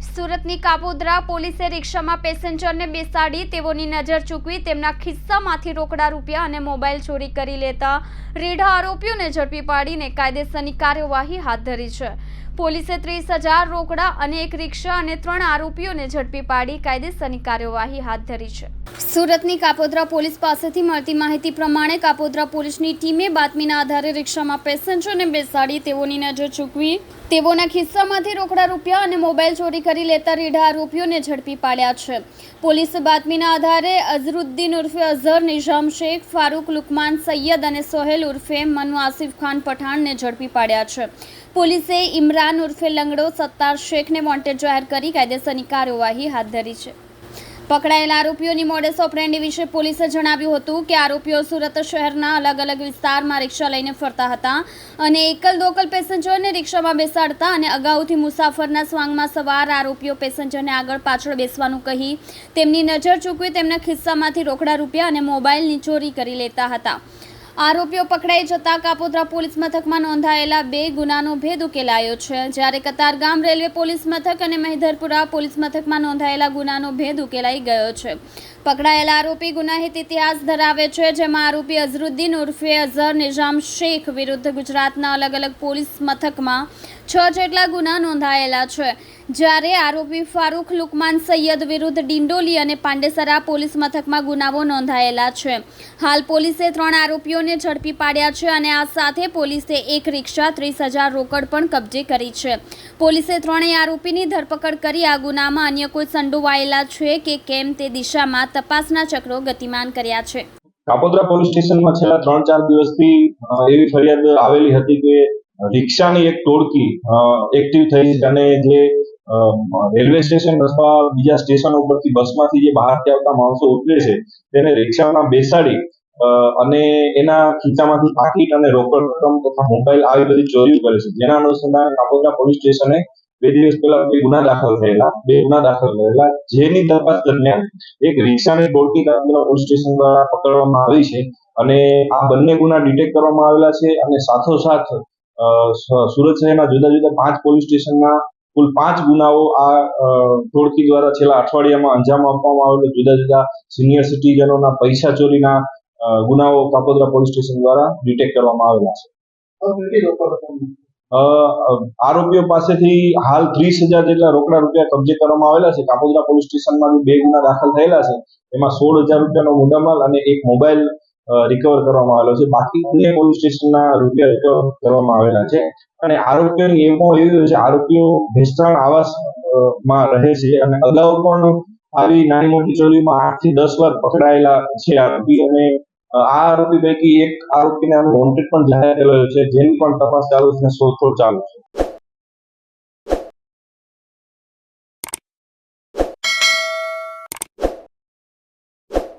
સુરતની કાપોદ્રા પોલીસે રિક્ષામાં પેસેન્જરને બેસાડી તેઓની નજર ચૂકવી તેમના ખિસ્સામાંથી રોકડા રૂપિયા અને મોબાઈલ ચોરી કરી લેતા રેઢા આરોપીઓને ઝડપી પાડીને કાયદેસરની કાર્યવાહી હાથ ધરી છે. પોલીસે ત્રીસ હજાર રોકડા અને એક રિક્ષા અને ત્રણ આરોપીઓને ઝડપી પાડી કાયદેસરની કાર્યવાહી હાથ ધરી છે. સુરતની કાપોદ્રા પોલીસ પાસેથી મળતી માહિતી પ્રમાણે કાપોદ્રા પોલીસની ટીમે બાતમીના આધારે રિક્ષામાં પેસેન્જરને બેસાડી તેઓની નજર ચૂકવી તેઓના ખિસ્સામાંથી રોકડા રૂપિયા અને મોબાઈલ ચોરી કરી લેતા રીઢા આરોપીઓને ઝડપી પાડ્યા છે. પોલીસે બાતમીના આધારે અઝરુદ્દીન ઉર્ફે અઝહર, નિઝામ શેખ, ફારૂક, લુકમાન સૈયદ અને સોહેલ ઉર્ફે મનુ આસિફ ખાન પઠાણને ઝડપી પાડ્યા છે. પોલીસે ઇમરાન ઉર્ફે લંગડો સત્તાર શેખને વોન્ટેડ જાહેર કરી કાયદેસરની કાર્યવાહી હાથ ધરી છે. પકડાયેલા આરોપીઓની મોડેસ ઓપરેન્ડી વિશે પોલીસે જણાવ્યું હતું કે આરોપીઓ સુરત શહેરના અલગ અલગ વિસ્તારમાં રિક્ષા લઈને ફરતા હતા અને એકલ દોકલ પેસેન્જરને રિક્ષામાં બેસાડતા અને અગાઉથી મુસાફરના સ્વાંગમાં સવાર આરોપીઓ પેસેન્જરને આગળ પાછળ બેસવાનું કહી તેમની નજર ચૂકવી તેમના ખિસ્સામાંથી રોકડા રૂપિયા અને મોબાઈલની ચોરી કરી લેતા હતા. આરોપીઓ પકડાઈ જતા કાપોદ્રા પોલીસ મથકમાં નોંધાયેલા બે ગુનાનો ભેદ ઉકેલાયો છે. જ્યારે કતારગામ રેલવે પોલીસ મથક અને મહિધરપુરા પોલીસ મથકમાં નોંધાયેલા ગુનાનો ભેદ ઉકેલાઈ ગયો છે. પકડાયેલા આરોપી ગુનાહિત ઇતિહાસ ધરાવે છે, જેમાં આરોપી અઝરુદ્દીન ઉર્ફે અઝહર નિઝામ શેખ વિરુદ્ધ ગુજરાતના અલગ અલગ પોલીસ મથકમાં છ જેટલા ગુના નોંધાયેલા છે. જ્યારે આરોપી ફારૂક લુકમાન સૈયદ વિરુદ્ધ ડિંડોલી અને પાંડેસરા પોલીસ મથકમાં ગુનાઓ નોંધાયેલા છે. હાલ પોલીસે ત્રણ આરોપીઓને ઝડપી પાડ્યા છે અને આ સાથે પોલીસે એક રિક્ષા ત્રીસ હજાર રોકડ પણ કબજે કરી છે. પોલીસે ત્રણેય આરોપીની ધરપકડ કરી આ ગુનામાં અન્ય કોઈ સંડોવાયેલા છે કે કેમ તે દિશામાં તપાસના ચક્રો ગતિમાન કર્યા છે. કાપોદ્રા પોલીસ સ્ટેશનમાં છેલ્લા ત્રણ ચાર દિવસથી એવી ફરિયાદ આવેલી હતી કે રિક્ષાની એક ટોળકી એક્ટિવ થઈ અને જે રેલવે સ્ટેશન અથવા બીજા સ્ટેશન ઉપરથી બસમાંથી જે બહારથી આવતા માણસો ઉતરે છે, તેને રિક્ષામાં બેસાડી અને એના ખીચામાંથી પાકીટ અને રોકડ રકમ તથા મોબાઈલ આવી બધી ચોરીઓ કરે છે. જેના અનુસંધાને કાપોદ્રા પોલીસ સ્ટેશને બે દિવસ પહેલા બે ગુના દાખલ થયેલા, બે ગુના દાખલ થયેલા, જેની તપાસ દરમિયાન એક રિક્ષાની બોલકી કાપોદ્રા પોલીસ સ્ટેશન દ્વારા પકડવામાં આવી છે અને આ બંને ગુના ડિટેક્ટ કરવામાં આવેલા છે અને સાથોસાથ સુરત શહેરના જુદા જુદા પાંચ પોલીસ સ્ટેશનના કુલ પાંચ ગુનાઓ આ ધોળકી દ્વારા છેલ્લા અઠવાડિયામાં અંજામ આપવામાં આવેલો, જુદા જુદા સિનિયર સિટીઝનોના પૈસા ચોરીના ગુનાઓ કાપોદ્રા પોલીસ સ્ટેશન દ્વારા ડિટેક્ટ કરવામાં આવેલા છે. આરોપીઓ પાસેથી હાલ ત્રીસ હજાર જેટલા રોકડા રૂપિયા કબજે કરવામાં આવેલા છે. કાપોદ્રા પોલીસ સ્ટેશનમાં બે ગુના દાખલ થયેલા છે. એમાં સોળ હજાર રૂપિયાનો મુદ્દામાલ અને એક મોબાઈલ રિકવર કરવામાં આવેલો છે. બાકી બે પોલીસ સ્ટેશનના રૂપિયા રિકવર કરવામાં આવેલા છે. અને આરોપીઓની એમાં એવું છે, આરોપીઓ ભેસ્તાણ આવાસમાં રહે છે અને અગાઉ પણ આવી નાની મોટી ચોરીમાં આઠથી દસ વાર પકડાયેલા છે આરોપી. અને આ આરોપી પૈકી એક આરોપીને વોન્ટેડ પણ જાહેર કરેલો છે, જેની પણ તપાસ ચાલુ છે શોધખોળ ચાલુ છે.